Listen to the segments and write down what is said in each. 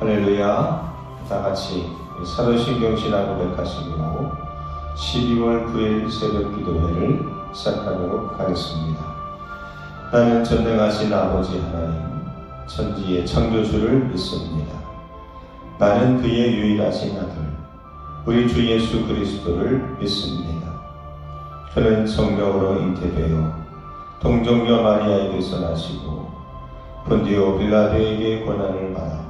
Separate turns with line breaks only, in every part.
할렐루야. 다 같이 사도신경신하고 백하시고 12월 9일 새벽 기도회를 시작하도록 하겠습니다. 나는 전능하신 아버지 하나님, 천지의 창조주를 믿습니다. 나는 그의 유일하신 아들, 우리 주 예수 그리스도를 믿습니다. 그는 성령으로 잉태되어 동정녀 마리아에게서 나시고 본디오 빌라도에게 고난을 받아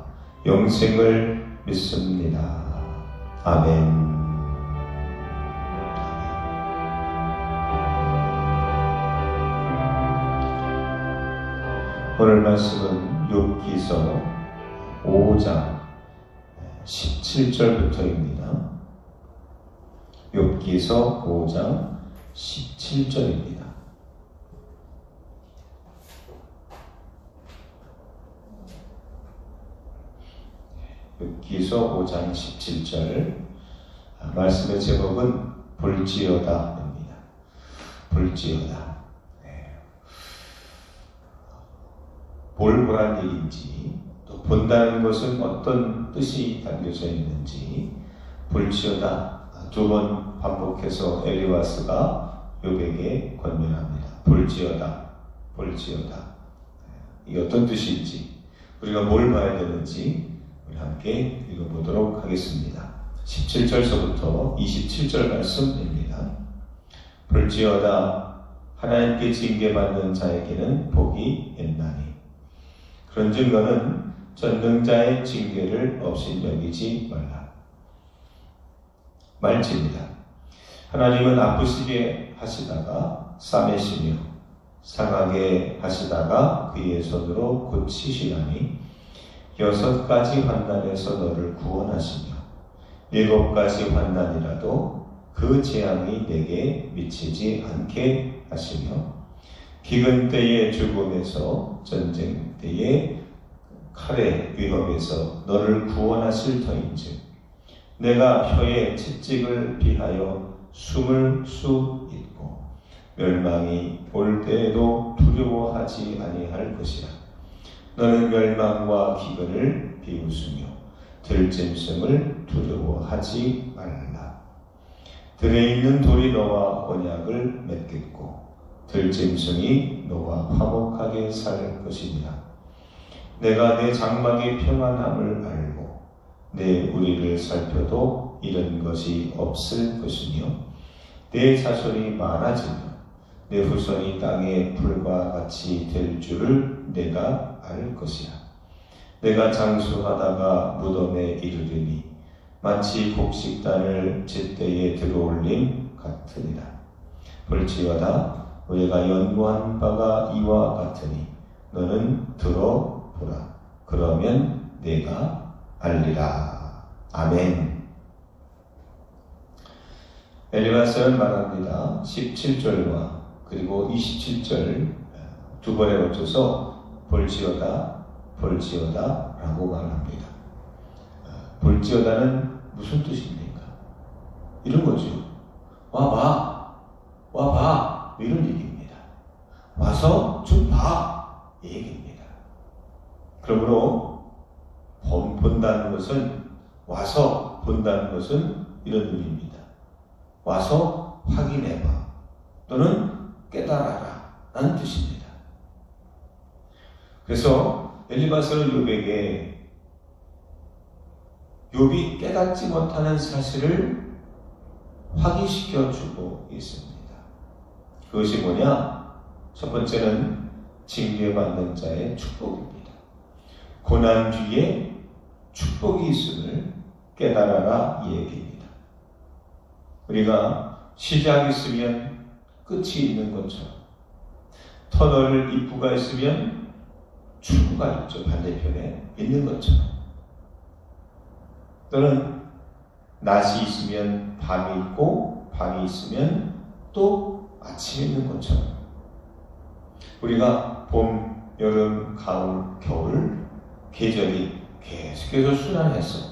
영생을 믿습니다. 아멘. 오늘 말씀은 욥기서 5장 17절부터입니다. 욥기서 5장 17절입니다. 욥기서 5장 17절 말씀의 제목은 볼지어다입니다. 볼지어다. 네. 뭘 보란 얘기인지 또 본다는 것은 어떤 뜻이 담겨져 있는지 볼지어다 두 번 반복해서 엘리와스가 욥에게 권면합니다. 볼지어다, 볼지어다. 이게 어떤 뜻인지 우리가 뭘 봐야 되는지 우리 함께 읽어보도록 하겠습니다. 17절서부터 27절 말씀입니다. 볼지어다 하나님께 징계받는 자에게는 복이 있나니 그런즉 너는 전능자의 징계를 없인 여기지 말라. 말지입니다. 하나님은 아프시게 하시다가 싸매시며 상하게 하시다가 그의 손으로 고치시나니 여섯 가지 환난에서 너를 구원하시며 일곱 가지 환난이라도 그 재앙이 내게 미치지 않게 하시며 기근 때의 죽음에서 전쟁 때의 칼의 위협에서 너를 구원하실 터인즉 내가 혀의 채찍을 비하여 숨을 수 있고 멸망이 올 때에도 두려워하지 아니할 것이라. 너는 멸망과 기근을 비웃으며 들짐승을 두려워하지 말라. 들에 있는 돌이 너와 언약을 맺겠고 들짐승이 너와 화목하게 살 것이니라. 내가 내 장막의 평안함을 알고 내 우리를 살펴도 이런 것이 없을 것이며 내 자손이 많아지며 내 후손이 땅의 풀과 같이 될 줄을 내가 알 것이라. 내가 장수하다가 무덤에 이르리니 마치 곡식단을 제때에 들어올림 같으니라. 볼지어다 우리가 연구한 바가 이와 같으니 너는 들어보라. 그러면 내가 알리라. 아멘. 엘리바스는 말합니다. 17절과 그리고 27절 두 번에 걸쳐서 볼지어다, 볼지어다 라고 말합니다. 볼지어다는 무슨 뜻입니까? 이런 거죠. 와봐, 와봐, 이런 얘기입니다. 와서 좀 봐, 이 얘기입니다. 그러므로 본다는 것은 와서 본다는 것은 이런 의미입니다. 와서 확인해봐 또는 깨달아라 라는 뜻입니다. 그래서 엘리바스는 욥에게 욥이 깨닫지 못하는 사실을 확인시켜 주고 있습니다. 그것이 뭐냐? 첫 번째는 징계받는 자의 축복입니다. 고난 뒤에 축복이 있음을 깨달아라 이 얘기입니다. 우리가 시작이 있으면 끝이 있는 것처럼 터널 입구가 있으면 출구가 있죠. 반대편에 있는 것처럼. 또는 낮이 있으면 밤이 있고 밤이 있으면 또 아침이 있는 것처럼. 우리가 봄, 여름, 가을, 겨울 계절이 계속해서 순환해서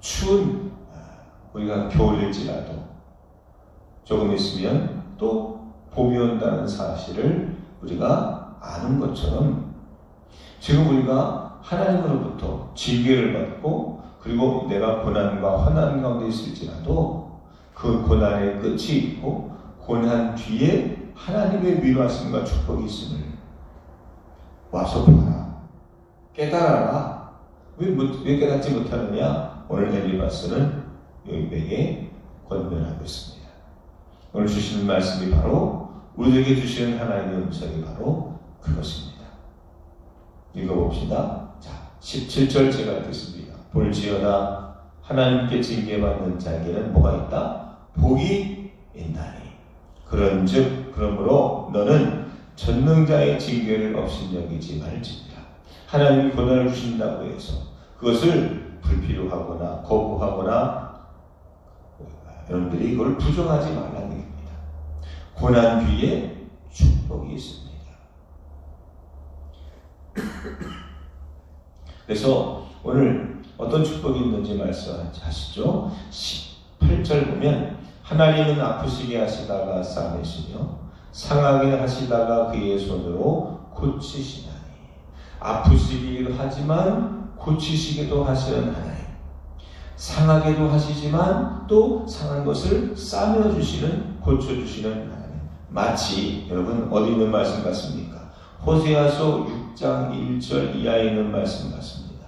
추운 아, 우리가 겨울일지라도 조금 있으면 또 봄이 온다는 사실을 우리가 아는 것처럼 지금 우리가 하나님으로부터 징계를 받고 그리고 내가 고난과 환난 가운데 있을지라도 그 고난의 끝이 있고 고난 뒤에 하나님의 위로하심과 축복이 있음을 와서 봐라. 깨달아라. 왜, 못- 왜 깨닫지 못하느냐? 오늘 엘리바스는 여인에게 권면하고 있습니다. 오늘 주시는 말씀이 바로 우리에게 주시는 하나님의 음성이 바로 그것입니다 읽어봅시다 자 17절 제가 읽겠습니다 볼지어다 하나님께 징계받는 자에게는 뭐가 있다? 복이 있나니 그런즉 그러므로 너는 전능자의 징계를 업신여기지 말지니라 하나님이 고난을 주신다고 해서 그것을 불필요하거나 거부하거나 여러분들이 이걸 부정하지 말라는 얘기입니다. 고난 뒤에 축복이 있습니다. 그래서 오늘 어떤 축복이 있는지 말씀하시죠. 18절 보면 하나님은 아프시게 하시다가 싸매시며 상하게 하시다가 그의 손으로 고치시나니 아프시기도 하지만 고치시기도 하시는 하나님 상하게도 하시지만 또 상한 것을 싸매 주시는 고쳐 주시는 하나님 마치 여러분 어디 있는 말씀 같습니까? 호세아서 6장 1절 이하에 있는 말씀 같습니다.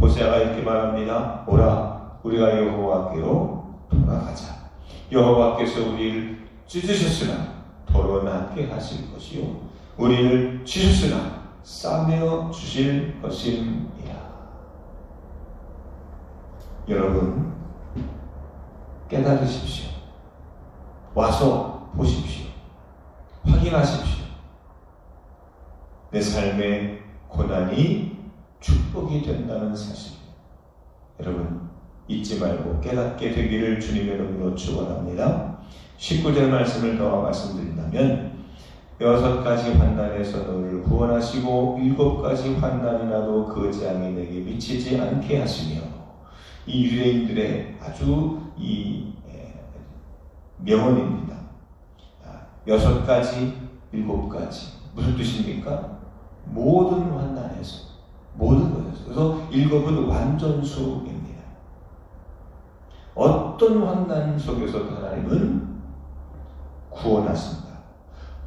호세아가 이렇게 말합니다. 오라 우리가 여호와께로 돌아가자. 여호와께서 우리를 찢으셨으나 도로 낫게 하실 것이요 우리를 치셨으나 싸매어 주실 것임이라. 여러분 깨달으십시오. 와서 보십시오. 확인하십시오. 내 삶의 고난이 축복이 된다는 사실. 여러분 잊지 말고 깨닫게 되기를 주님의 이름으로 축원합니다. 19절 말씀을 더 말씀드린다면 여섯 가지 환난에서 너를 구원하시고 일곱 가지 환난이 나도 그 재앙이 내게 미치지 않게 하시며 이 유대인들의 아주 이 에, 명언입니다. 아, 여섯 가지, 일곱 가지 무슨 뜻입니까? 모든 환난에서 모든 것에서 그래서 일곱은 완전수입니다. 어떤 환난 속에서도 하나님은 구원하십니다.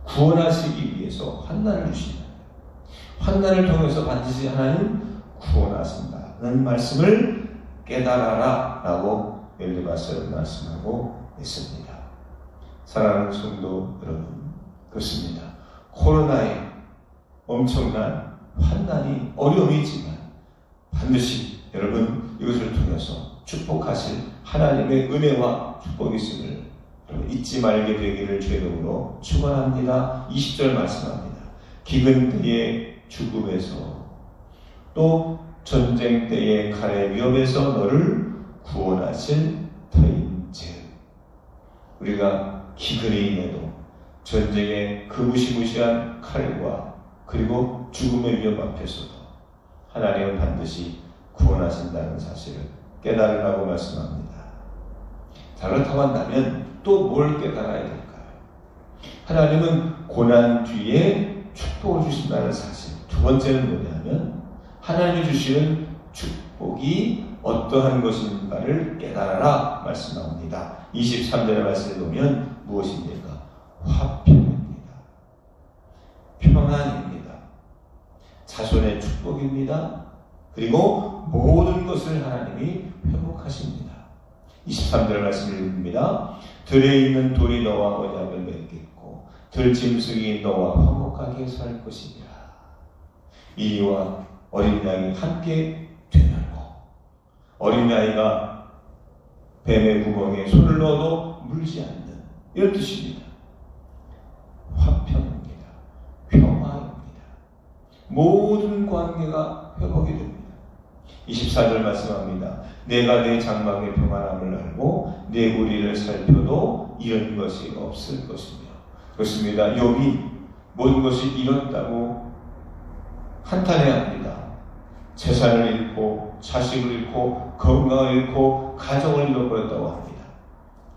구원하시기 위해서 환난을 주십니다. 환난을 통해서 반드시 하나님 구원하신다는 말씀을 깨달아라 라고 엘리바스를 말씀하고 있습니다. 사랑하는 성도 여러분 그렇습니다. 코로나의 엄청난 환난이 어려움이 있지만 반드시 여러분 이것을 통해서 축복하실 하나님의 은혜와 축복이 있음을 잊지 말게 되기를 이름으로 축원합니다. 20절 말씀합니다. 기근 때의 죽음에서 또 전쟁 때의 칼의 위협에서 너를 구원하실 터인즉 우리가 기근에 임해도 전쟁의 그 무시무시한 칼과 그리고 죽음의 위협 앞에서도 하나님은 반드시 구원하신다는 사실을 깨달으라고 말씀합니다. 자, 그렇다고 한다면 또 뭘 깨달아야 될까요? 하나님은 고난 뒤에 축복을 주신다는 사실. 두 번째는 뭐냐면 하나님이 주시는 축복이 어떠한 것인가를 깨달아라 말씀합니다. 23절의 말씀을 보면 무엇입니까? 화평입니다. 평안입니다. 자손의 축복입니다. 그리고 모든 것을 하나님이 회복하십니다. 23절 말씀을 읽습니다. 들에 있는 돌이 너와 언약을 맺겠고 들짐승이 너와 화목하게 살 것이니라. 이와 어린 양이 함께 되면고 어린 아이가 뱀의 구멍에 손을 넣어도 물지 않는 이런 뜻입니다. 평화입니다. 모든 관계가 회복이 됩니다. 24절 말씀합니다. 내가 내 장막의 평안함을 알고 내 우리를 살펴도 이런 것이 없을 것이며 그렇습니다. 욥이 모든 것이 잃었다고 한탄해야 합니다. 재산을 잃고 자식을 잃고 건강을 잃고 가정을 잃어버렸다고 합니다.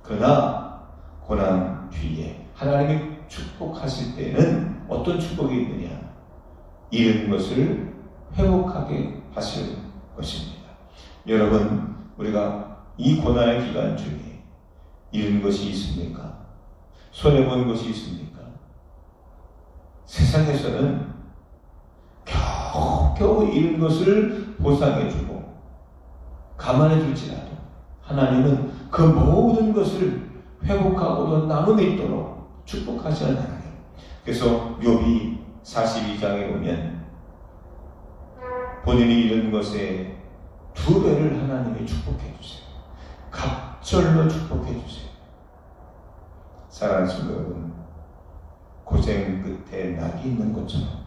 그러나 고난 뒤에 하나님이 축복하실 때는 어떤 축복이 있느냐? 잃은 것을 회복하게 하실 것입니다. 여러분, 우리가 이 고난의 기간 중에 잃은 것이 있습니까? 손해본 것이 있습니까? 세상에서는 겨우 겨우 잃은 것을 보상해주고 가만해줄지라도 하나님은 그 모든 것을 회복하고도 나눔 있도록 축복하시는 하나님. 그래서 욥이 42장에 보면 본인이 잃은 것에 두 배를 하나님이 축복해 주세요. 갑절로 축복해 주세요. 사랑하는 성도 여러분, 고생 끝에 낙이 있는 것처럼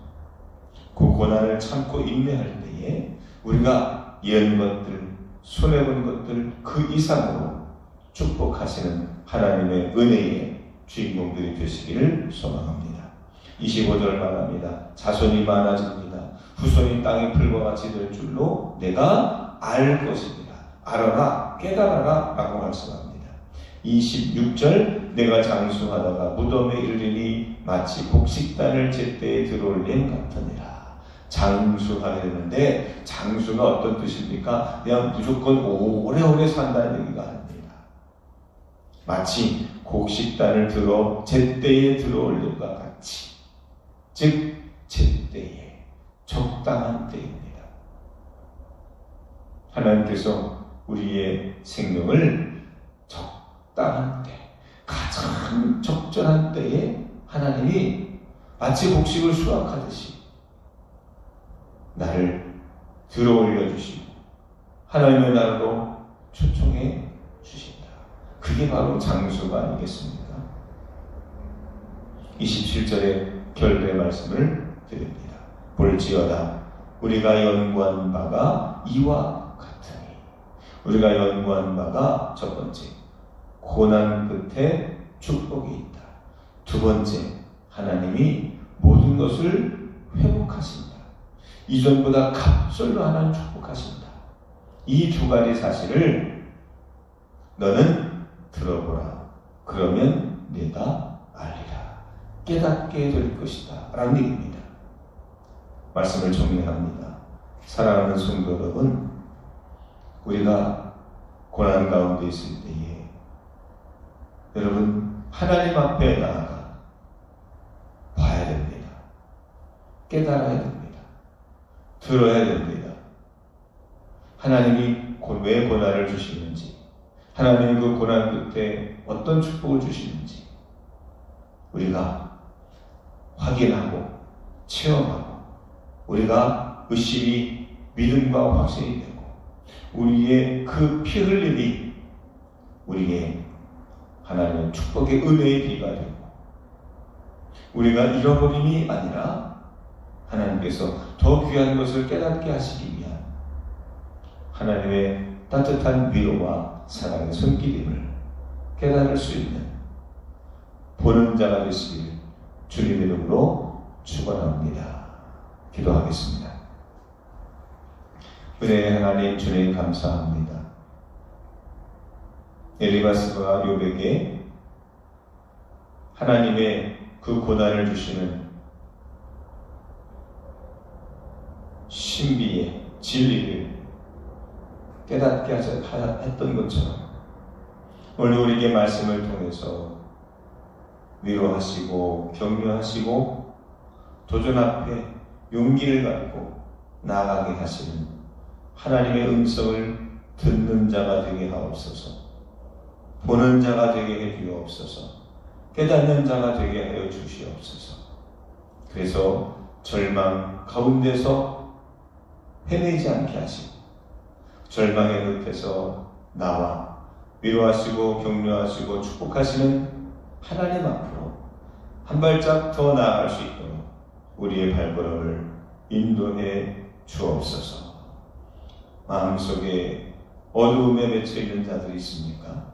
그 고난을 참고 인내할 때에 우리가 이런 것들, 손해본 것들 그 이상으로 축복하시는 하나님의 은혜의 주인공들이 되시기를 소망합니다. 25절 말합니다. 자손이 많아집니다. 후손이 땅의 풀과 같이 될 줄로 내가 알 것입니다. 알아라, 깨달아라 라고 말씀합니다. 26절 내가 장수하다가 무덤에 이르리니 마치 곡식단을 제때에 들어올린 같으니라. 장수하게 되는데 장수가 어떤 뜻입니까? 그냥 무조건 오래오래 산다는 얘기가 아닙니다. 마치 곡식단을 들어 제때에 들어올린 것 같이 즉 제때에 적당한 때입니다. 하나님께서 우리의 생명을 적당한 때, 가장 적절한 때에 하나님이 마치 곡식을 수확하듯이 나를 들어 올려 주시고 하나님의 나라로 초청해 주신다. 그게 바로 장수가 아니겠습니까? 27절에 결례 말씀을 드립니다. 볼지어다 우리가 연구한 바가 이와 같으니 우리가 연구한 바가 첫 번째 고난 끝에 축복이 있다. 두 번째 하나님이 모든 것을 회복하신다. 이전보다 갑절로 하나님 축복하신다. 이 두 가지 사실을 너는 들어보라. 그러면 내가. 깨닫게 될 것이다. 라는 얘기입니다. 말씀을 정리합니다. 사랑하는 성도 여러분, 우리가 고난 가운데 있을 때에 여러분 하나님 앞에 나아가 봐야 됩니다. 깨달아야 됩니다. 들어야 됩니다. 하나님이 왜 고난을 주시는지, 하나님이 그 고난 끝에 어떤 축복을 주시는지 우리가 확인하고 체험하고 우리가 의심이 믿음과 확신이 되고 우리의 그 피 흘림이 우리의 하나님의 축복의 은혜의 비가 되고 우리가 잃어버림이 아니라 하나님께서 더 귀한 것을 깨닫게 하시기 위한 하나님의 따뜻한 위로와 사랑의 손길임을 깨달을 수 있는 보는 자가 되시길 주님의 이름으로 축원합니다. 기도하겠습니다. 은혜의 하나님 주님 감사합니다. 엘리바스가 요백에 하나님의 그 고난을 주시는 신비의 진리를 깨닫게 했던 것처럼 오늘 우리에게 말씀을 통해서 위로하시고 격려하시고 도전 앞에 용기를 갖고 나아가게 하시는 하나님의 음성을 듣는 자가 되게 하옵소서. 보는 자가 되게 해 주옵소서. 깨닫는 자가 되게 하여 주시옵소서. 그래서 절망 가운데서 헤매지 않게 하시고 절망의 늪에서 나와 위로하시고 격려하시고 축복하시는 하나님 앞으로 한 발짝 더 나아갈 수 있도록 우리의 발걸음을 인도해 주옵소서. 마음속에 어두움에 맺혀 있는 자들이 있습니까?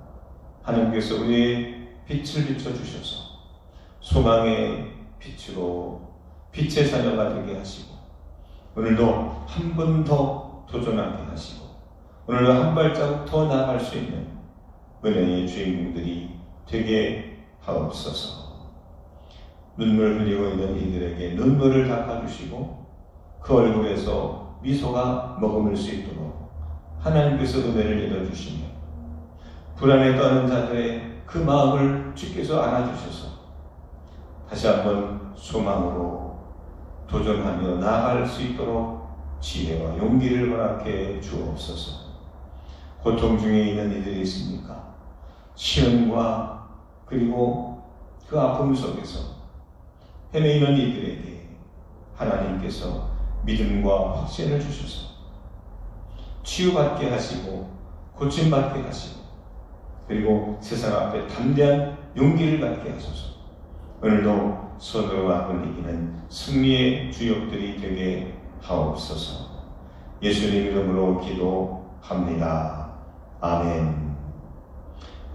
하나님께서 우리의 빛을 비춰 주셔서 소망의 빛으로 빛의 자녀가 되게 하시고 오늘도 한 번 더 도전하게 하시고 오늘도 한 발자국 더 나아갈 수 있는 은혜의 주인공들이 되게 하옵소서. 눈물 흘리고 있는 이들에게 눈물을 닦아주시고 그 얼굴에서 미소가 머금을 수 있도록 하나님께서 은혜를 내려주시며 불안에 떠는 자들의 그 마음을 주께서 안아주셔서 다시 한번 소망으로 도전하며 나아갈 수 있도록 지혜와 용기를 허락해 주옵소서. 고통 중에 있는 이들이 있습니까? 시련과 그리고 그 아픔 속에서 헤매이는 이들에게 하나님께서 믿음과 확신을 주셔서 치유받게 하시고 고침받게 하시고 그리고 세상 앞에 담대한 용기를 갖게 하소서. 오늘도 악을 이기는 승리의 주역들이 되게 하옵소서. 예수님 이름으로 기도합니다. 아멘